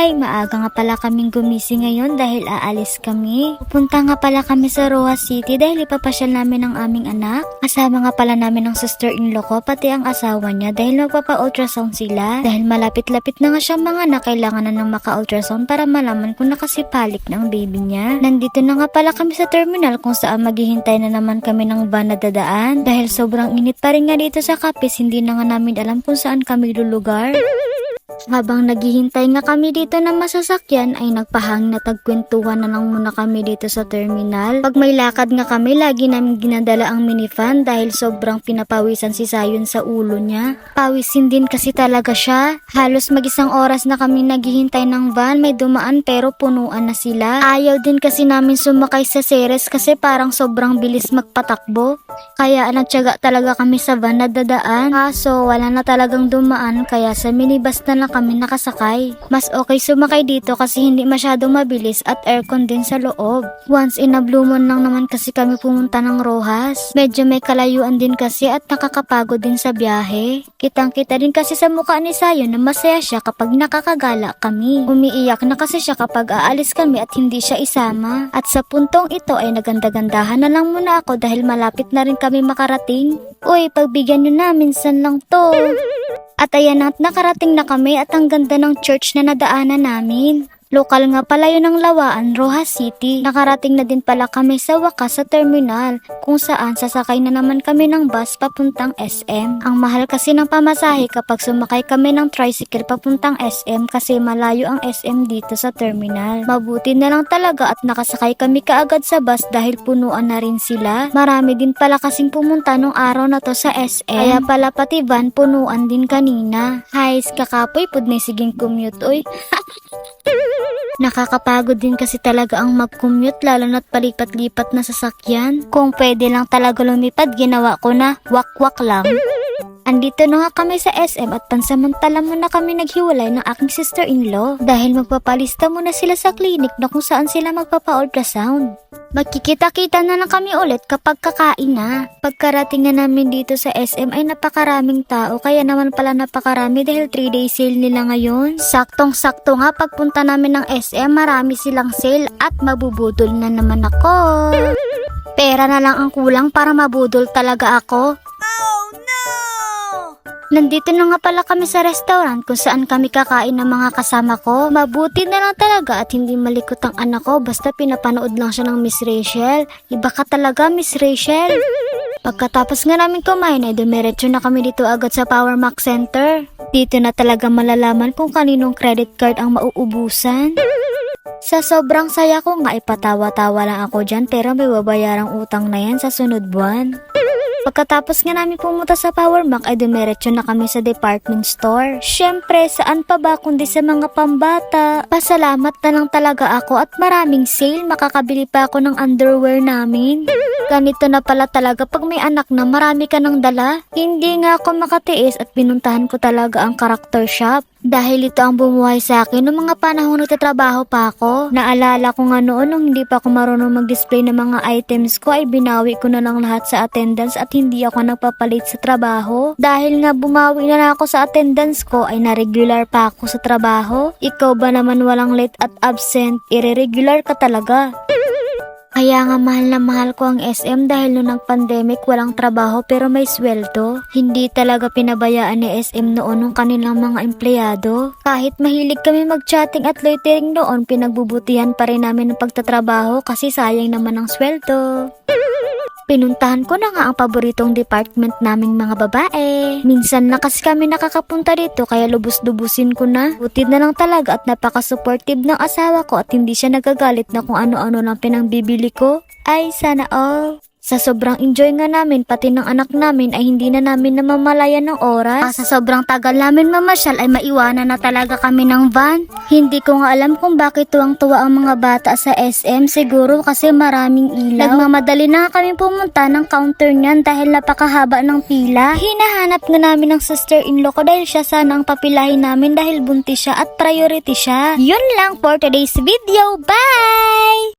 Hi! Maaga nga pala kaming gumising ngayon dahil aalis kami. Pupunta nga pala kami sa Rojas City dahil ipapasyal namin ang aming anak. Kasama nga pala namin ang sister-in-law ko pati ang asawa niya dahil magpapa-ultrasound sila. Dahil malapit-lapit na nga siya mga anak, kailangan na ng maka-ultrasound para malaman kung nakasipalik na ang baby niya. Nandito na nga pala kami sa terminal kung saan maghihintay na naman kami ng van na dadaan. Dahil sobrang init pa rin nga dito sa Kapis, hindi na nga namin alam kung saan kami lulugar. Habang naghihintay nga kami dito ng masasakyan ay nagpahangin na tagkwentuhan na lang muna kami dito sa terminal. Pag may lakad nga kami, lagi namin ginadala ang minifan dahil sobrang pinapawisan si Sayon sa ulo niya. Pawisin din kasi talaga siya. Halos mag-isang oras na kami naghihintay ng van, may dumaan pero punuan na sila. Ayaw din kasi namin sumakay sa Ceres kasi parang sobrang bilis magpatakbo. Kaya nagtyaga talaga kami sa van na dadaan. Kaso wala na talagang dumaan kaya sa minibus na lang kami nakasakay. Mas okay sumakay dito kasi hindi masyadong mabilis at aircon din sa loob. Once in a blue moon lang naman kasi kami pumunta ng Rojas. Medyo may kalayuan din kasi at nakakapagod din sa biyahe. Kitang kita din kasi sa mukha ni Sayo na masaya siya kapag nakakagala kami. Umiiyak na kasi siya kapag aalis kami at hindi siya isama. At sa puntong ito ay naganda-gandahan na lang muna ako dahil malapit na rin kami makarating. Uy, pagbigyan nyo na, minsan lang to. At ayan at nakarating na kami at ang ganda ng church na nadaanan namin. Lokal nga pala yun ng Lawaan, Rojas City. Nakarating na din pala kami sa wakas sa terminal kung saan sasakay na naman kami ng bus papuntang SM. Ang mahal kasi ng pamasahe kapag sumakay kami ng tricycle papuntang SM kasi malayo ang SM dito sa terminal. Mabuti na lang talaga at nakasakay kami kaagad sa bus dahil punuan na rin sila. Marami din pala kasing pumunta nung araw na to sa SM. Kaya pala pati van punuan din kanina. Hays, kakapoy pud may siging commute oy. Nakakapagod din kasi talaga ang mag-commute lalo na't palipat-lipat na sasakyan. Kung pwede lang talaga lumipad, ginawa ko na. Wak-wak lang. Andito na nga kami sa SM at pansamantala muna kami naghiwalay ng aking sister-in-law dahil magpapalista muna sila sa clinic na kung saan sila magpapa-ultrasound. Magkikita-kita na lang kami ulit kapag kakain na. Pagkarating na namin dito sa SM ay napakaraming tao kaya naman pala napakarami dahil 3 day sale nila ngayon. Saktong-sakto nga pagpunta namin ng SM marami silang sale at mabubudol na naman ako. Pera na lang ang kulang para mabudol talaga ako. Nandito na nga pala kami sa restaurant kung saan kami kakain ng mga kasama ko. Mabuti na lang talaga at hindi malikot ang anak ko basta pinapanood lang siya ng Miss Rachel. Iba ka talaga, Miss Rachel. Pagkatapos nga namin kumain ay dumiretso na kami dito agad sa Power Mac Center. Dito na talaga malalaman kung kaninong credit card ang mauubusan. Sa sobrang saya ko nga ipatawa-tawa lang ako dyan pero may babayarang utang na yan sa sunod buwan. Pagkatapos nga namin pumunta sa Power Mac ay dumiretso na kami sa department store. Syempre, saan pa ba kundi sa mga pambata? Pasalamat na lang talaga ako at maraming sale. Makakabili pa ako ng underwear namin. Ganito na pala talaga pag may anak na marami ka ng dala. Hindi nga ako makatiis at pinuntahan ko talaga ang character shop. Dahil ito ang bumuhay sa akin noong mga panahon nagtatrabaho pa ako. Naalala ko nga noon nung hindi pa ako marunong mag-display ng mga items ko ay binawi ko na lang lahat sa attendance at hindi ako nagpapalit sa trabaho. Dahil nga bumawi na ako sa attendance ko ay na-regular pa ako sa trabaho. Ikaw ba naman walang late at absent? Ire-regular ka talaga. Kaya nga mahal na mahal ko ang SM dahil nung nag-pandemic walang trabaho pero may sweldo. Hindi talaga pinabayaan ni SM noon ng kanilang mga empleyado. Kahit mahilig kami mag-chatting at loitering noon, pinagbubutihan pa rin namin ang pagtatrabaho kasi sayang naman ang sweldo. Pinuntahan ko na nga ang paboritong department naming mga babae. Minsan na kasi kami nakakapunta dito kaya lubos-lubusin ko na. Butid na lang talaga at napaka-supportive ng asawa ko at hindi siya nagagalit na kung ano-ano lang pinangbibili ko. Ay, sana all. Sa sobrang enjoy nga namin, pati ng anak namin ay hindi na namin namamalayan ng oras. Ah, sa sobrang tagal namin mamasyal ay maiwanan na talaga kami ng van. Hindi ko nga alam kung bakit tuwang-tuwa ang mga bata sa SM. Siguro kasi maraming ilaw. Nagmamadali na kami pumunta ng counter niyan dahil napakahaba ng pila. Hinahanap nga namin ng sister-in-law ko dahil siya sana ang papilahin namin dahil buntis siya at priority siya. Yun lang for today's video. Bye!